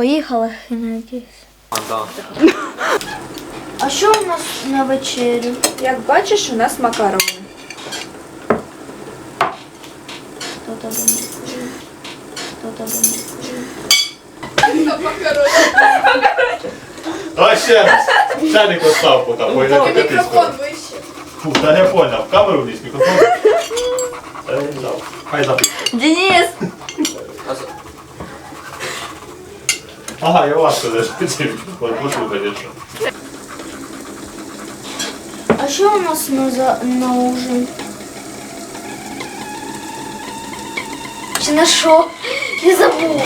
Поїхали, я надіюсь. А, да. А що у нас на вечерю? Як бачиш, у нас макарони. Хто не скажи? Хто тебе не скажи? Давай ще раз. Чайник постав бо йде покатись. вище. Фу, та я поняв. В камеру вліз, мікрофон. Та я не взяв. Хай запить. Денис! Ага, я важко зажив. Послухайте. А що у нас на, за... на ужин? Чи на що? Я забув.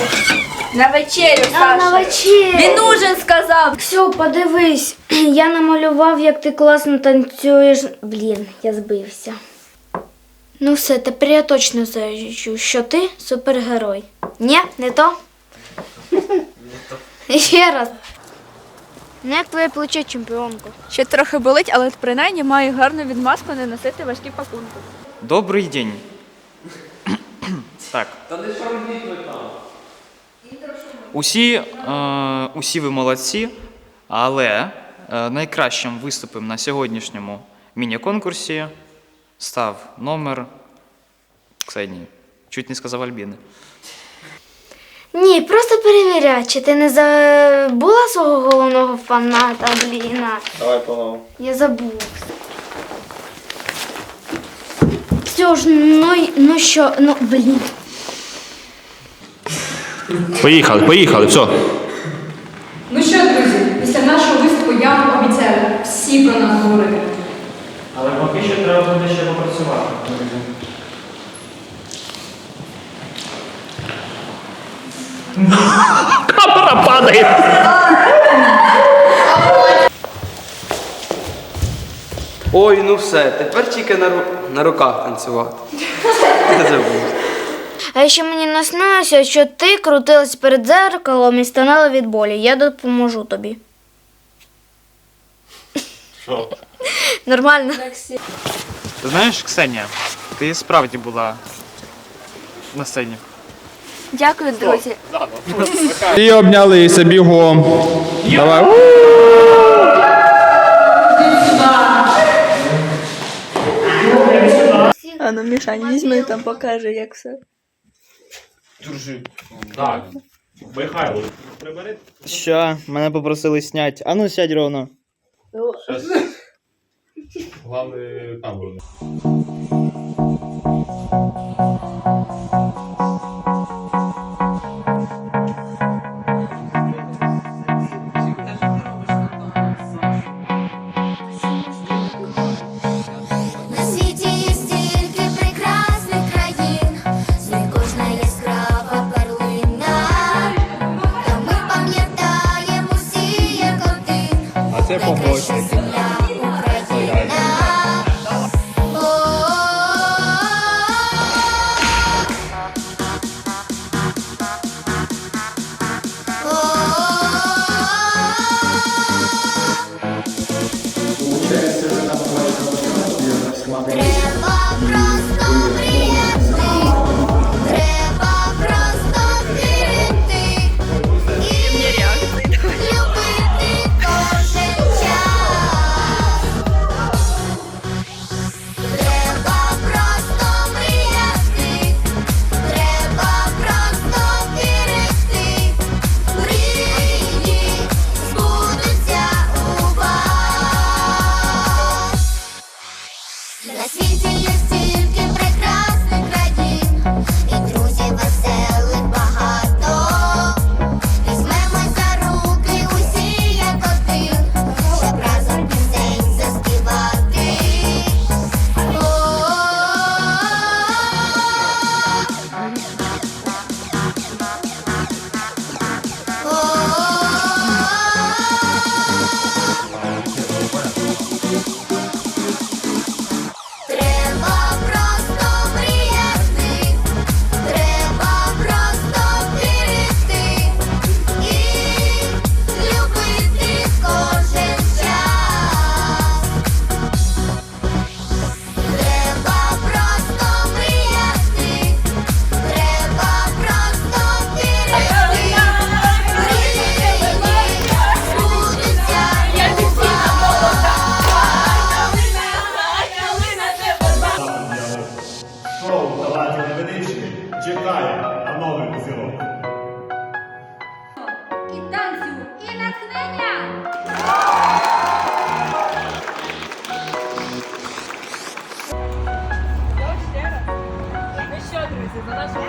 На вечерю, А, на вечерю. Він ужин сказав. Все, подивись. Я намалював, як ти класно танцюєш. Блін, я збився. Ну все, тепер я точно знаю, що ти супергерой. Ні, не то? Ще раз. Не як твоє плече чемпіонку. Ще трохи болить, але принаймні маю гарну відмазку не носити важкі пакунки. Добрий день. так. Та не сам Усі, е, усі ви молодці, але е, найкращим виступом на сьогоднішньому міні-конкурсі став номер Ксенії. Чуть не сказав Альбіни. Ні, просто перевіряй, чи ти не забула свого головного фаната, бліна. Давай по-новому. Я забув. Все ж, ну, ну що, ну блін. Поїхали, поїхали, все. Ну що, друзі, після нашого виступу я вам обіцяю всі про нас говорити. Але поки що треба буде ще попрацювати. Камера падає. Ой, ну все, тепер тільки на, ру- на руках танцювати. Я забув. А ще мені наснилося, що ти крутилась перед дзеркалом і стонала від болі. Я допоможу тобі. Що? Нормально? Ти знаєш, Ксенія, ти справді була на сцені. Дякую, друзі. І обнялися бігом. Давай. А ну, Мішань, візьми там покаже, як все. Так. Михайло, прибери. Що? Мене попросили зняти. А ну сядь ровно. Щас. Главне É é pomposo. crazy. співає на новий зірок. І танцю, і натхнення. Ну що, друзі, за нашу